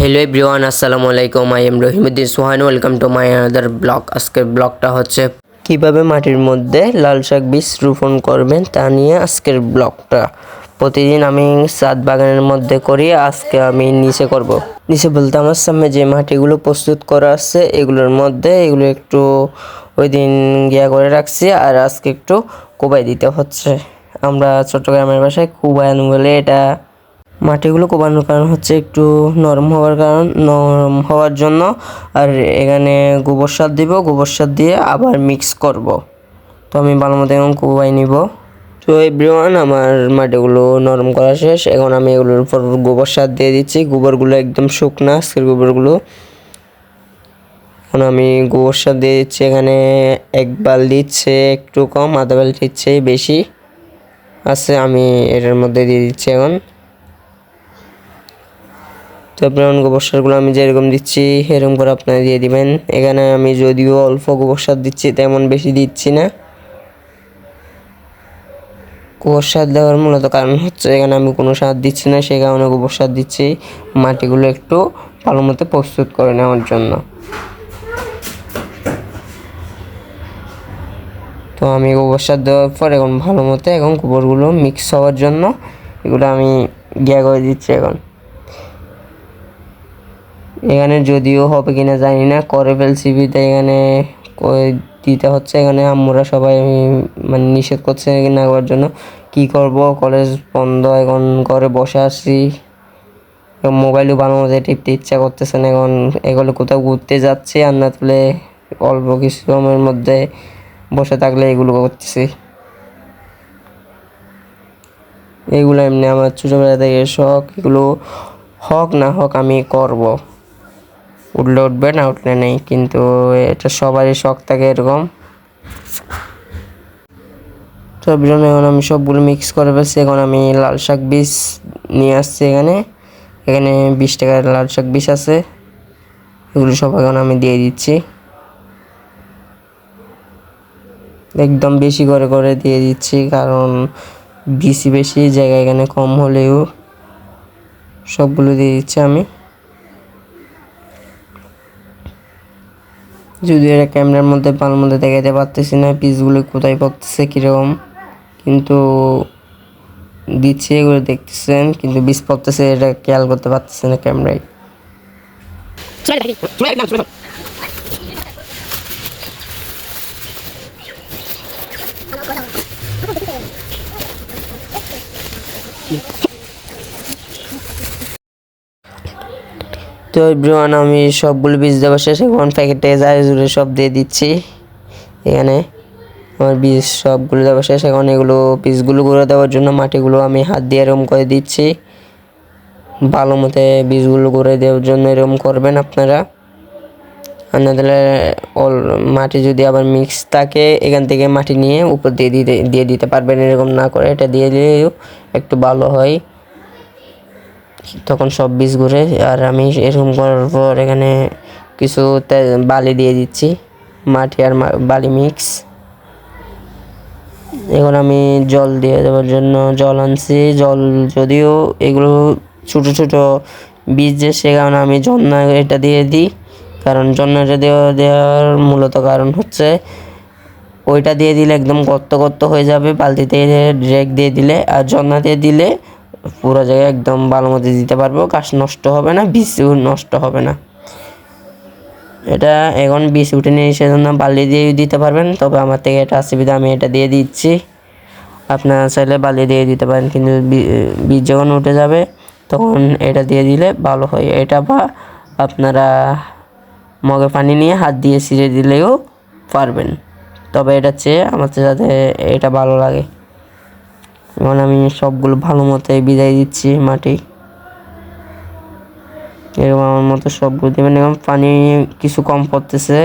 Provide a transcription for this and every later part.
Hello everyone আসসালামু আলাইকুম I am Rahimuddin Sohan welcome to my another blog আজকের ব্লগটা হচ্ছে কীভাবে মাটির মধ্যে লাল শাক বীজ রোপণ করবেন তা নিয়ে আজকের ব্লগটা প্রতিদিন আমি সাত বাগানের মধ্যে করি, আজকে আমি নিচে করব। নিচে বলতে আমার সামনে যে মাটিগুলো প্রস্তুত করা আছে, এগুলোর মধ্যে এগুলো একটু ওই দিন গিয়া করে রাখছি, আর আজকে একটু কোবাই দিতে হচ্ছে। আমরা চট্টগ্রামের ভাষায় কুবায়ন বলে এটা মাটিগুলো কোবানোর কারণ হচ্ছে একটু নরম হওয়ার কারণ, নরম হওয়ার জন্য। আর এখানে গোবর সার দিব, গোবর সার দিয়ে আবার মিক্স করব। তো আমি ভালো মতো এখন কোবাই নিব। তো এভরিওয়ান আমার মাটিগুলো নরম করা শেষ। এখন আমি এগুলোর উপর গোবর সার দিয়ে দিচ্ছি। গোবরগুলো একদম শুকনা, আজকের গোবরগুলো। এখন আমি গোবর সার দিয়ে দিচ্ছি। এখানে এক বাল দিচ্ছে একটু কম, আধা বাল দিচ্ছে বেশি। আছে, আমি এটার মধ্যে দিয়ে দিচ্ছি এখন। তো ব্রাউন গোবর সারগুলো আমি যেরকম দিচ্ছি এরকম করে আপনারা দিয়ে দিবেন। এখানে আমি যদিও অল্প গোবর সার দিচ্ছি, তেমন বেশি দিচ্ছি না। গোবর সার দেওয়ার মূলত কারণ হচ্ছে, এখানে আমি কোনো সার দিচ্ছি না, সেই কারণে গোবর সার দিচ্ছি। মাটিগুলো একটু ভালো মতো প্রস্তুত করে নেওয়ার জন্য। তো আমি গোবর সার দেওয়ার পর এখন ভালো মতো এখন গোবরগুলো মিক্স হওয়ার জন্য, এগুলো আমি গিয়া করে দিচ্ছি এখন। এখানে যদিও হবে কিনা জানি না, করে ফেলছি বিতে এখানে দিতে হচ্ছে, এখানে আমরা সবাই মানে নিষেধ করছে না করার জন্য। কি করব? কলেজ বন্ধ, এখন ঘরে বসে আছি। মোবাইলও ভালো মতো টিপতে ইচ্ছা করতেছে না, এখন এগুলো কোথাও ঘুরতে যাচ্ছে, আর না তুলে অল্প কিছু সময়ের মধ্যে বসে থাকলে এগুলো করতেছি। এগুলো এমনি আমার ছোটোবেলা থেকে শখ, এগুলো হক না হোক আমি করব। উঠলে উঠবে না, উঠলে নেই। কিন্তু এটা সবারই শখ থাকে এরকম। তো বিরন এখন আমি সবগুলো মিক্স করে ফেলছি। এখন আমি লাল শাক বীজ নিয়ে আসছি এখানে। এখানে বিশ টাকার লাল শাক বীজ আছে। এগুলো সব এখন আমি দিয়ে দিচ্ছি। একদম বেশি করে করে দিয়ে দিচ্ছি, কারণ বেশি বেশি, জায়গা এখানে কম হলেও সবগুলো দিয়ে দিচ্ছি আমি। যদি এটা ক্যামেরার মধ্যে ভালো মধ্যে দেখাতে পারতেছি না, পিসগুলো কোথায় পড়তেছে কীরকম কিন্তু দিচ্ছে, এগুলো দেখতেছেন, কিন্তু বিষ পড়তেছে, এটা খেয়াল করতে পারতেছে না ক্যামেরায়। তো এভরিওয়ান আমি সবগুলো বীজ দেওয়া শেষ এখন প্যাকেটে যায় জুড়ে সব দিয়ে দিচ্ছি এখানে। আমার বীজ সবগুলো দেওয়া শেষ, এখন এগুলো বীজগুলো করে দেওয়ার জন্য মাটিগুলো আমি হাত দিয়ে এরকম করে দিচ্ছি। ভালো মতে বীজগুলো করে দেওয়ার জন্য এরকম করবেন আপনারা। আর না দিলে অল মাটি যদি আবার মিক্স থাকে, এখান থেকে মাটি নিয়ে উপর দিয়ে দিতে দিয়ে দিতে পারবেন, এরকম না করে। এটা দিয়ে দিলেও একটু ভালো হয়। তখন সব বীজ ঘুরে, আর আমি এরকম করার পর এখানে কিছু বালি দিয়ে দিচ্ছি। মাটি আর বালি মিক্স এখন আমি জল দিয়ে দেওয়ার জন্য জল আনছি। জল যদিও এগুলো ছোট ছোট বীজ যে, সে কারণে আমি জন্না এটা দিয়ে দিই। কারণ জন্নাটা দেওয়া, দেওয়ার মূলত কারণ হচ্ছে ওইটা দিয়ে দিলে একদম গর্ত গর্ত হয়ে যাবে। বালতিতে ডিরেক্ট দিয়ে দিলে, আর জন্না দিয়ে দিলে পুরো জায়গায় একদম ভালো মতো দিতে পারব গাছ নষ্ট হবে না বীজও নষ্ট হবে না। এটা এখন বীজ উঠে নিয়ে সেজন্য বালি দিয়ে দিতে পারবেন, তবে আমার থেকে এটা অসুবিধা, আমি এটা দিয়ে দিচ্ছি। আপনার চাইলে বালি দিয়ে দিতে পারেন, কিন্তু বীজ যখন উঠে যাবে, তখন এটা দিয়ে দিলে ভালো হয়। এটা বা আপনারা মগে পানি নিয়ে হাত দিয়ে ছিঁড়ে দিলেও পারবেন, তবে এটা চেয়ে আমার যাতে এটা ভালো লাগে। এখন আমি সবগুলো ভালো মতো বিদায় দিচ্ছি মাটি। এরকম আমার মতো সবগুলো দেবেন। এবং পানি কিছু কম পড়তেছে,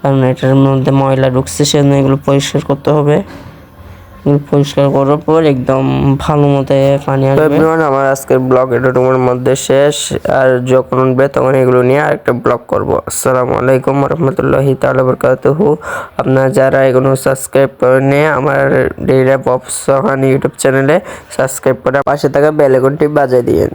কারণ এটার মধ্যে ময়লা ঢুকছে, সেজন্য এগুলো পরিষ্কার করতে হবে। পরিষ্কার করার পর একদম ভালো মতো পানি আসবে। আমার আজকের ব্লগ এটুকুর মধ্যে শেষ। আর যখন উঠবে তখন এগুলো নিয়ে আরেকটা ব্লগ করব। আসসালামু আলাইকুম রহমতুল্লাহি তাআলা বারাকাতুহু আপনারা যারা এগুলো সাবস্ক্রাইব করে নিয়ে আমার ডেইলি পপ সোহান ইউটিউব চ্যানেলে সাবস্ক্রাইব করে পাশে থাকা বেল আইকনটি বাজিয়ে দিয়েন।